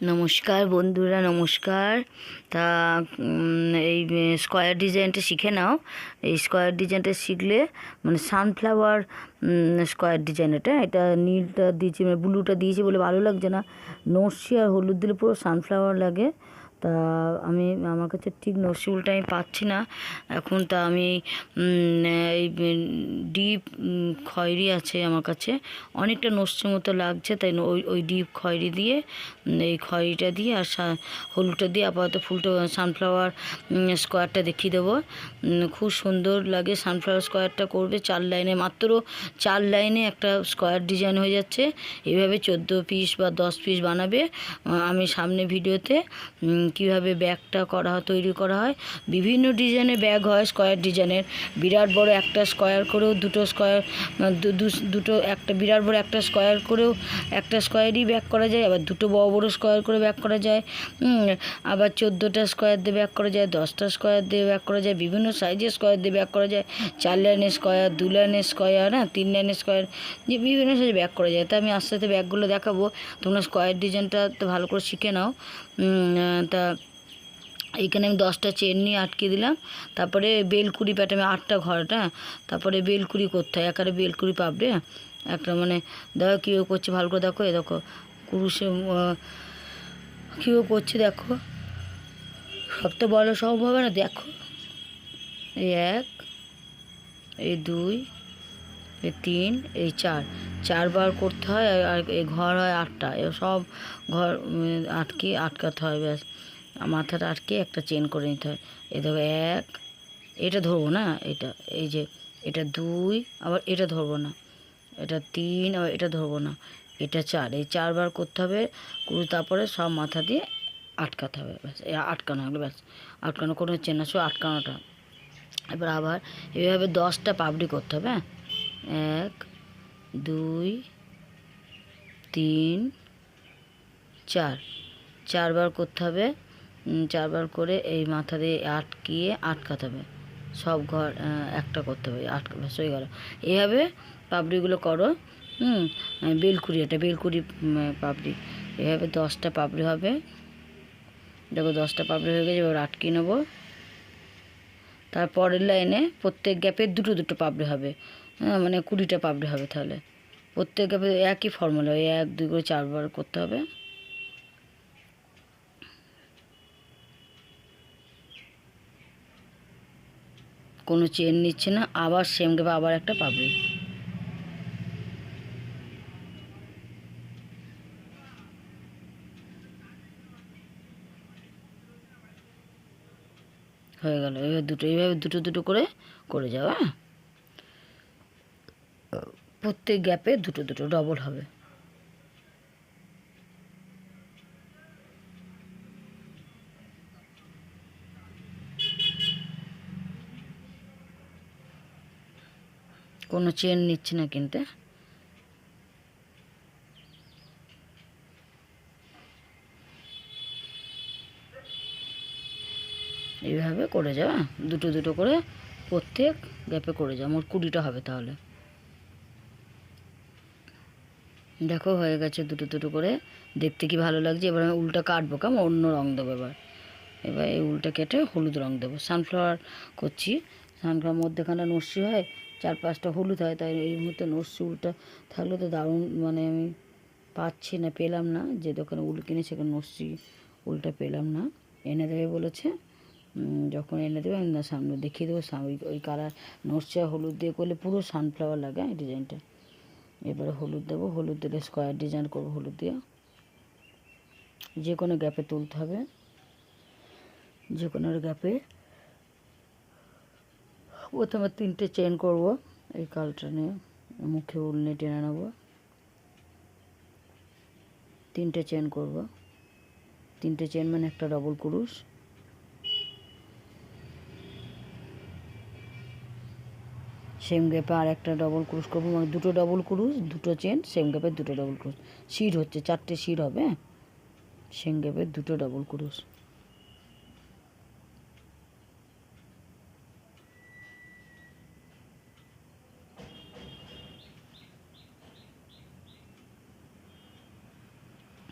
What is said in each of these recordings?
নমস্কার বন্ধুরা, নমস্কার। তা এই স্কোয়ার ডিজাইনটা শিখে নাও। এই স্কোয়ার ডিজাইনটা শিখলে মানে সানফ্লাওয়ার স্কোয়ার ডিজাইন এটা এটা নীলটা দিয়েছি মানে ব্লুটা দিয়েছি বলে ভালো লাগছে না। নস্যি আর হলুদ দিলে পুরো সানফ্লাওয়ার লাগে। তা আমি, আমার কাছে ঠিক নস্যি উলটা আমি পাচ্ছি না। এখন তা আমি এই ডিপ খয়রি আছে আমার কাছে। অনেকটা নস্যির মতো লাগছে, তাই ওই ওই ডিপ খয়রি দিয়ে এই খয়রিটা দিয়ে আর হলুদটা দিয়ে আপাতত ফুলটা সানফ্লাওয়ার স্কোয়ারটা দেখিয়ে দেবো। খুব সুন্দর লাগে সানফ্লাওয়ার স্কোয়ারটা করবে চার লাইনে। মাত্র চার লাইনে একটা স্কোয়ার ডিজাইন হয়ে যাচ্ছে। এভাবে চোদ্দ পিস বা দশ পিস বানাবে। আমি সামনে ভিডিওতে কীভাবে ব্যাগটা করা, তৈরি করা হয়। বিভিন্ন ডিজাইনের ব্যাগ হয় স্কোয়ার ডিজাইনের বিরাট বড় একটা স্কোয়ার করেও দুটো স্কোয়ার দুটো একটা, বিরাট বড় একটা স্কোয়ার করেও একটা স্কোয়ারই ব্যাগ করা যায়। আবার দুটো বড় বড় স্কোয়ার করে ব্যাগ করা যায়। আবার চোদ্দোটা স্কোয়ার দিয়ে ব্যাগ করা যায়, দশটা স্কোয়ার দিয়ে ব্যাগ করা যায়, বিভিন্ন সাইজের স্কোয়ার দিয়ে ব্যাগ করা যায়। চার লাইনের স্কোয়ার দু লাইনের স্কোয়ার হ্যাঁ তিন লাইনের স্কোয়ার যে বিভিন্ন সাইজে ব্যাগ করা যায়। তা আমি আস্তে আস্তে ব্যাগগুলো দেখাবো। তোমরা স্কোয়ার ডিজাইনটা তো ভালো করে শিখে নাও। তা এইখানে আমি দশটা চেন নিয়ে আটকে দিলাম। তারপরে বেলকুড়ি প্যাটার্নে আটটা ঘরটা তারপরে বেলকুড়ি করতে হয় একারে বেলকুড়ি পাবড়ে একটা মানে দেখো কীভাবে করছে, ভালো করে দেখো, এ দেখো, কুরুশে কীভাবে করছে, দেখো। সব তো বলা সম্ভব হবে না, দেখো। এই এক, এই দুই তিন, এই চার। চারবার করতে হয়, আর- এই ঘর হয় আটটা। এ সব ঘর আটকে, আটকাতে হয়, ব্যাস। মাথাটা আটকে একটা চেন করে নিতে হয়। এ দেখো এক, এটা ধরবো না? এটা, এই যে, এটা দুই, আবার এটা ধরবো না। এটা তিন, আবার এটা ধরবো না। এটা চার, এই চারবার করতে হবে, করে তারপরে সব মাথা দিয়ে আটকাতে হবে, ব্যাস। আটকানো হলো, ব্যাস। আটকানো, কোনো চেন আছে, আটকানোটা। এবার আবার এভাবে দশটা পাবড়ি করতে হবে হ্যাঁ? এক, দুই, তিন, চার। চারবার করতে হবে। চারবার করে এই মাথা দিয়ে আটকিয়ে আটকাতে হবে। সব ঘর একটা করতে হবে। আটকা হয়ে গেল। এইভাবে পাপড়িগুলো করো। হুম বেলকুড়ি এটা বেলকুড়ি পাপড়ি। এভাবে দশটা পাপড়ি হবে। দেখো দশটা পাপড়ি হয়ে গেছে, এবার আটকে নেব। তারপরের লাইনে প্রত্যেক গ্যাপে দুটো দুটো পাপড়ি হবে। মানে কুড়িটা পাপড়ি হবে তাহলে। প্রত্যেক একই ফর্মুলা এক, দুই করে চারবার করতে হবে। কোনো চেন নিচ্ছে না, আবার সেম গ্যাপে আবার একটা পাপড়ি হয়ে গেল, এবার দুটো এইভাবে দুটো দুটো করে করে যাও হ্যাঁ? প্রত্যেক গ্যাপে দুটো দুটো ডবল হবে কোনো চেন নিচ্ছে না কিনতে এইভাবে করে যাও হ্যাঁ? দুটো দুটো করে প্রত্যেক গ্যাপে করে যাওয়া মোট কুড়িটা হবে তাহলে দেখো, হয়ে গেছে দুটো দুটো করে। দেখতে কি ভালো লাগছে? এবার আমি উলটা কাটবো। কেমন? অন্য রং দেবো এবার। এবার এই উলটা কেটে হলুদ রং দেবো। সানফ্লাওয়ার করছি। সানফ্লাওয়ার মধ্যেখানে নস্যি হয় চার পাঁচটা হলুদ হয়, তাই এই মুহূর্তে নস্যি উলটা। থাকলে তো দারুণ মানে আমি পাচ্ছি না, পেলাম না। যে দোকানে উল কিনে সেখানে নস্যি উলটা পেলাম না। এনে দেবে বলেছে। যখন এনে দেবে, আমি সামনে দেখিয়ে দেবো। ওই কালার নস্যি হলুদ দিয়ে করলে পুরো সানফ্লাওয়ার লাগে এই ডিজাইনটা। এবারে হলুদ দেবো, হলুদ দিলে স্কোয়ার ডিজাইন করব হলুদ দিয়ে। যে কোনো গ্যাপে তুলতে হবে। যে কোনো গ্যাপে প্রথমে তিনটে চেন করব এই কালটা নিয়ে। মুখে উল নিয়ে টেনে নেব। তিনটে চেন করব। তিনটে চেন মানে একটা ডবল কুরুশ সেম গ্যাপে আর একটা ডবল ক্রুশ করব। মানে দুটো ডবল ক্রুশ দুটো চেন সেম গ্যাপে দুটো ডবল ক্রুশ শির হচ্ছে, চারটে শির হবে হ্যাঁ? সেম গ্যাপে দুটো ডবল ক্রুশ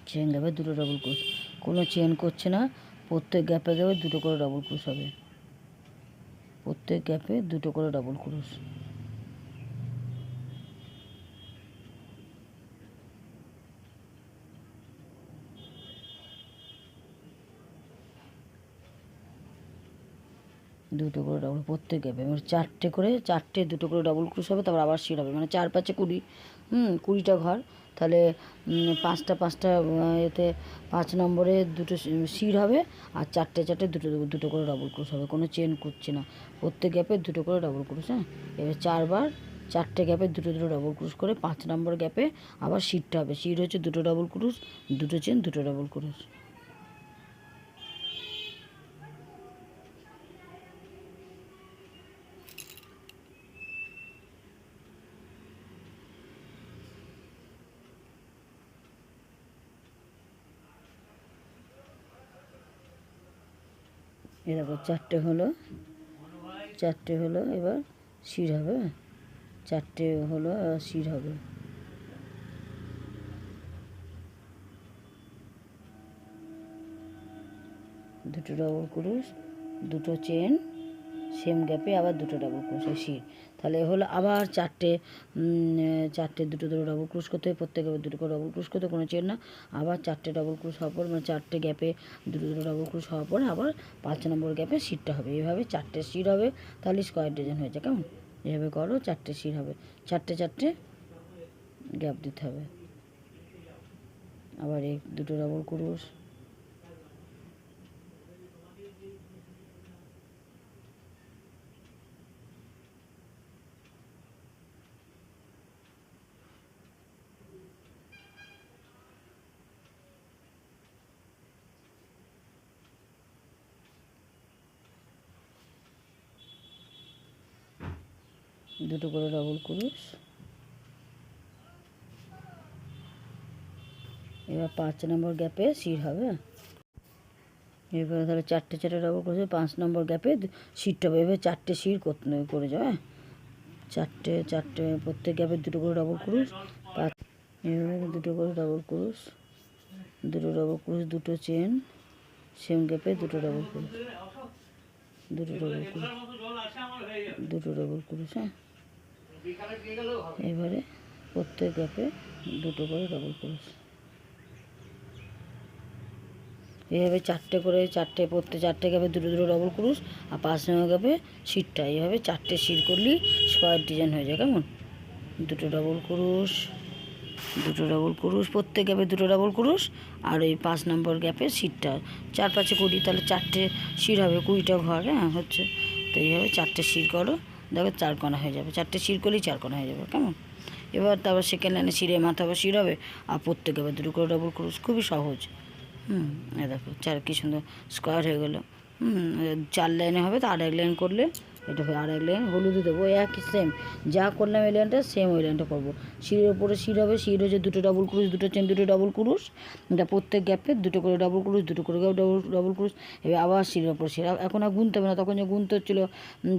চেন গ্যাপে দুটো ডবল ক্রোশ কোনো চেন করছে না, প্রত্যেক গ্যাপে গ্যাপে দুটো করে ডবল ক্রোশ হবে। প্রত্যেক গ্যাপে দুটো করে ডবল ক্রোশ দুটো করে ডবল প্রত্যেক গ্যাপে এবার চারটে করে, চারটে দুটো করে ডবল ক্রুশ হবে, তারপর আবার শির হবে। মানে চার পাঁচে কুড়ি, হুম, কুড়িটা ঘর। তাহলে পাঁচটা পাঁচটা এতে পাঁচ নম্বরে দুটো শির হবে, আর চারটে চারটে দুটো দুটো করে ডবল ক্রুশ হবে। কোনো চেন করছে না। প্রত্যেক গ্যাপে দুটো করে ডবল ক্রুশ হ্যাঁ? এবার চারবার, চারটে গ্যাপে দুটো দুটো ডবল ক্রুশ করে পাঁচ নম্বর গ্যাপে আবার শিরটা হবে। শির হচ্ছে দুটো ডবল ক্রুশ দুটো চেন দুটো ডবল ক্রুশ এরকম চারটে হলো চারটে হলো এবার শির হবে চারটে হলো শির হবে। দুটো ডবল ক্রুশ দুটো চেন সেম গ্যাপে আবার দুটো ডবল ক্রুশ শির। তাহলে হলো আবার চারটে চারটে দুটো দুটো ডবল ক্রুশ করতে হবে, প্রত্যেকে দুটো করে ডবল ক্রুশ করতে কোনো চেন না। আবার চারটে ডবল ক্রুশ হওয়ার পর মানে চারটে গ্যাপে দুটো দুটো ডবল ক্রুশ হওয়ার পর, আবার পাঁচ নম্বর গ্যাপে সিটটা হবে। এইভাবে চারটে সিট হবে, তাহলে স্কোয়ার ডিজাইন হয়েছে, কেমন? এভাবে করো, চারটে সিট হবে। চারটে চারটে গ্যাপ দিতে হবে। আবার এই দুটো ডবল ক্রুশ দুটো করে ডবল ক্রুশ এবার পাঁচ নম্বর গ্যাপে সিট হবে। এবারে তাহলে চারটে চারটে ডবল ক্রুশ পাঁচ নম্বর গ্যাপে সিট হবে। এবার চারটে সিট করে যাবে হ্যাঁ? চারটে চারটে, প্রত্যেক গ্যাপে দুটো করে ডবল ক্রুশ পাঁচ এভাবে দুটো করে ডবল ক্রুশ দুটো ডবল ক্রুশ দুটো চেন সেম গ্যাপে দুটো ডবল ক্রুশ দুটো ডবল ক্রুশ দুটো ডবল ক্রুশ হ্যাঁ? এবারে প্রত্যেক গ্যাপে দুটো করে ডবল ক্রুশ এইভাবে চারটে করে চারটে, প্রত্যেক চারটে গ্যাপে দুটো দুটো ডবল ক্রুশ আর পাঁচ নম্বর গ্যাপে সিটটা। এইভাবে চারটে সিট করলেই স্কোয়ার ডিজাইন হয়ে যায় কেমন? দুটো ডবল ক্রুশ দুটো ডবল ক্রুশ প্রত্যেক গ্যাপে দুটো ডবল ক্রুশ আর ওই পাঁচ নম্বর গ্যাপে সিটটা। চার পাঁচে কুড়ি, তাহলে চারটে সিট হবে কুড়িটা ঘর হ্যাঁ হচ্ছে। তো এইভাবে চারটে সিট করো। দেখো চার কোনা হয়ে যাবে, চারটে শির করলেই চার কোনা হয়ে যাবে, কেমন? এবার তারপর সেকেন্ড লাইনে শিরে মাথা বা শির হবে, আর প্রত্যেকে এবার দুটো করে ডবল ক্রুশ খুবই সহজ। হুম এ দেখো, চার কি সুন্দর স্কোয়ার হয়ে গেলো। হুম চার লাইনে হবে, তো আর এক লাইন করলে এটা আর এক লাইন হলুদ দেবো। একই সেম যা করলাম এই লাইনটা সেম ওই লাইনটা করব। সিঁড়ির ওপরে সিঁড় হবে। সিঁড় হচ্ছে দুটো ডবল ক্রুশ দুটো চেন দুটো ডাবল ক্রুশ এটা প্রত্যেক গ্যাপে দুটো করে ডবল ক্রুশ দুটো করে ডবল ডবল ক্রুশ এবার আবার সিঁড়ির ওপর সিঁড়। এখন আর গুনতে হবে না। তখন যে গুনতে হচ্ছিল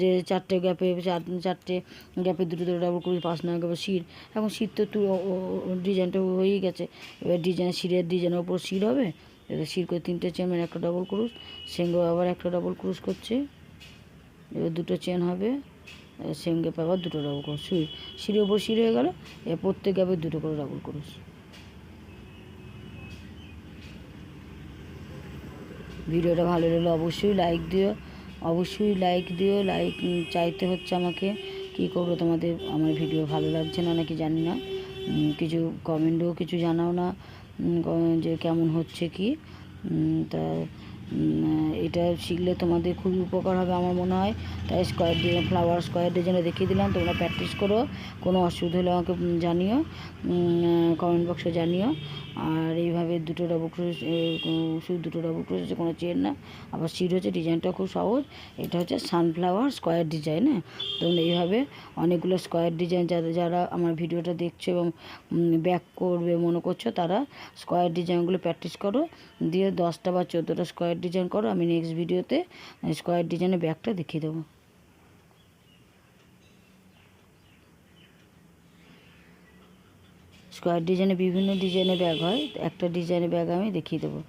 যে চারটে গ্যাপে চার চারটে গ্যাপে দুটো দুটো ডবল ক্রুশ পাঁচ নয় গ্যাপে সিঁড়। এখন সিঁড় তো ডিজাইনটা হয়েই গেছে। এবার ডিজাইন সিঁড়ের ডিজাইনের ওপর সিঁড় হবে। এবার সিঁড় করে তিনটে চেন মানে একটা ডবল ক্রুশ সেঙ্গো আবার একটা ডবল ক্রুশ করছে। এবার দুটো চেন হবে সেম গ্যাপে আবার দুটো ডবল ক্রুশ সিঁড়ি, সিঁড়ির ওপর সিঁড়ি হয়ে গেল, এবার প্রত্যেক গ্যাপে দুটো করে ডবল ক্রুশ ভিডিওটা ভালো লাগলে অবশ্যই লাইক দিও, অবশ্যই লাইক দিও লাইক চাইতে হচ্ছে আমাকে, কী করব তোমাদের? আমার ভিডিও ভালো লাগছে না নাকি জানি না। কিছু কমেন্টও কিছু জানাও না যে কেমন হচ্ছে কি তা এটা শিখলে তোমাদের খুবই উপকার হবে আমার মনে হয়। তাই স্কোয়ার ফ্লাওয়ার স্কোয়ার ডিজাইনে দেখিয়ে দিলাম, তোমরা প্র্যাকটিস করো। কোনো অসুবিধা হলে আমাকে জানিও। কমেন্ট বক্সে জানিও। আর এইভাবে দুটো ডবল ক্রুশ শুধু দুটো ডবল ক্রুশ হচ্ছে, কোনো চেন না। আবার সিট হচ্ছে, ডিজাইনটা খুব সহজ। এটা হচ্ছে সানফ্লাওয়ার স্কোয়ার ডিজাইন হ্যাঁ? তোমরা এইভাবে অনেকগুলো স্কোয়ার ডিজাইন যারা যারা আমার ভিডিওটা দেখছ এবং ব্যাক করবে, মনে করছ, তারা স্কোয়ার ডিজাইনগুলো প্র্যাকটিস করো। দিয়ে দশটা বা চোদ্দোটা স্কোয়ার ডিজাইন করো, আমি নেক্সট ভিডিওতে স্কোয়ার ডিজাইনের ব্যাগটা দেখিয়ে দেবো। স্কোয়ার ডিজাইনে বিভিন্ন ডিজাইনের ব্যাগ হয়, একটা ডিজাইনের ব্যাগ আমি দেখিয়ে দেবো।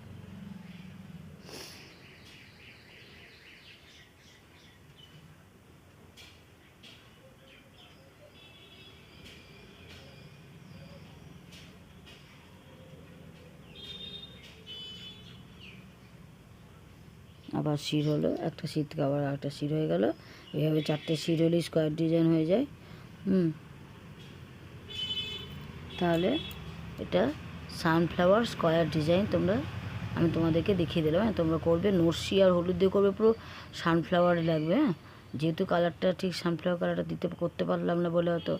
আবার শির হলো, একটা শীত আবার একটা শির হয়ে গেল। এভাবে চারটে শির হলেই স্কোয়ার ডিজাইন হয়ে যায়। হুম। তাহলে এটা সানফ্লাওয়ার স্কোয়ার ডিজাইন তোমরা, আমি তোমাদেরকে দেখিয়ে দিলাম হ্যাঁ তোমরা করবে নর্সি আর হলুদ দিয়ে করবে, পুরো সানফ্লাওয়ার লাগবে হ্যাঁ। যেহেতু কালারটা ঠিক সানফ্লাওয়ার কালারটা দিতে করতে পারলাম না বলে হয়তো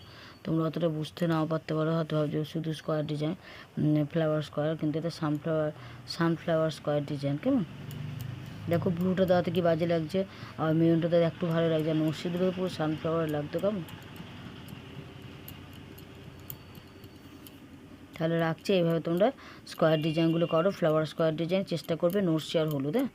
তোমরা অতটা বুঝতে নাও পারতে পারো, হয়তো ভাবছ শুধু স্কোয়ার ডিজাইন ফ্লাওয়ার স্কোয়ার কিন্তু এটা সানফ্লাওয়ার সানফ্লাওয়ার স্কোয়ার ডিজাইন কেমন? দেখো ব্লুটা দেওয়াতে কি বাজে লাগছে? আর মেরুনটা একটু ভালো লাগছে। আর দিলে পুরো সানফ্লাওয়ার লাগতো কেমন? তাহলে রাখছি। এইভাবে তোমরা স্কোয়ার ডিজাইনগুলো করো। ফ্লাওয়ার স্কোয়ার ডিজাইন চেষ্টা করবে। নোটস আর হলুদ হ্যাঁ?